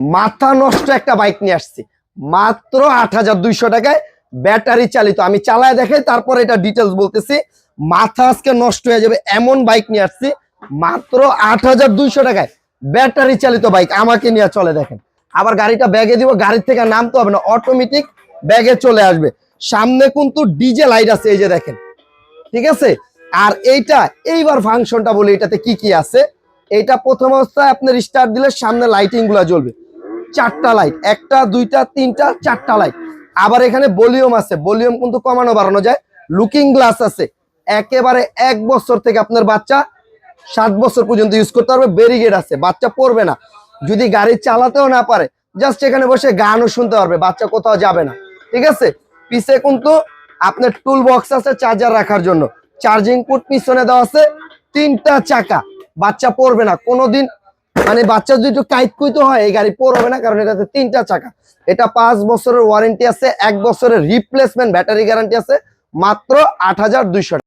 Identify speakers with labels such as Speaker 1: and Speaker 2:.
Speaker 1: মাথা নষ্ট একটা বাইক নিয়ে আসছি। মাত্র আট হাজার দুইশো টাকায় ব্যাটারি চালিত। আমি চালায় দেখাই, তারপর এটা ডিটেলস বলতেছি। মাথা আজকে নষ্ট হয়ে যাবে এমন বাইক নিয়ে আসছি। মাত্র আট হাজার দুইশো টাকায় ব্যাটারি চালিত বাইক আমাকে নিয়ে চলে দেখেন। আবার গাড়িটা ব্যাগে দিব, গাড়ির থেকে নামতে হবে না অটোমেটিক ব্যাগে চলে আসবে। সামনে কিন্তু ডিজে লাইট আছে, এই যে দেখেন। ঠিক আছে? আর এইটা, এইবার ফাংশনটা বলি, এটাতে কি কি আছে? এটা প্রথম অবস্থায় আপনার স্টার্ট দিলে সামনে লাইটিংগুলা জ্বলবে। চারটা লাইট একটা, দুইটা, তিনটা, চারটা লাইট আবার এখানে ভলিউম আছে ভলিউম কিন্তু কমানো বাড়ানো যায়। লুকিং গ্লাস আছে, একেবারে এক বছর থেকে আপনার বাচ্চা সাত বছর পর্যন্ত ইউজ করতে পারবে ব্যারিগেড আছে, বাচ্চা পড়বে না। যদি গাড়ি চালাতেও না পারে জাস্ট এখানে বসে গানও শুনতে পারবে, বাচ্চা কোথাও যাবে না। ঠিক আছে? পিছে কিন্তু আপনার টুল বক্স আছে চার্জার রাখার জন্য। চার্জিং পোর্ট পিছনে দেওয়া আছে, তিনটা চাকা, বাচ্চা পড়বে না। কোনোদিন মানে বাচ্চা যদি একটু কাইট কুইতো হয়, এই গাড়ি হবে না, কারণ এটাতে তিনটা চাকা। এটা পাঁচ বছরের ওয়ারেন্টি আছে, এক বছরের রিপ্লেসমেন্ট ব্যাটারি গ্যারান্টি আছে, মাত্র আট হাজার দুইশো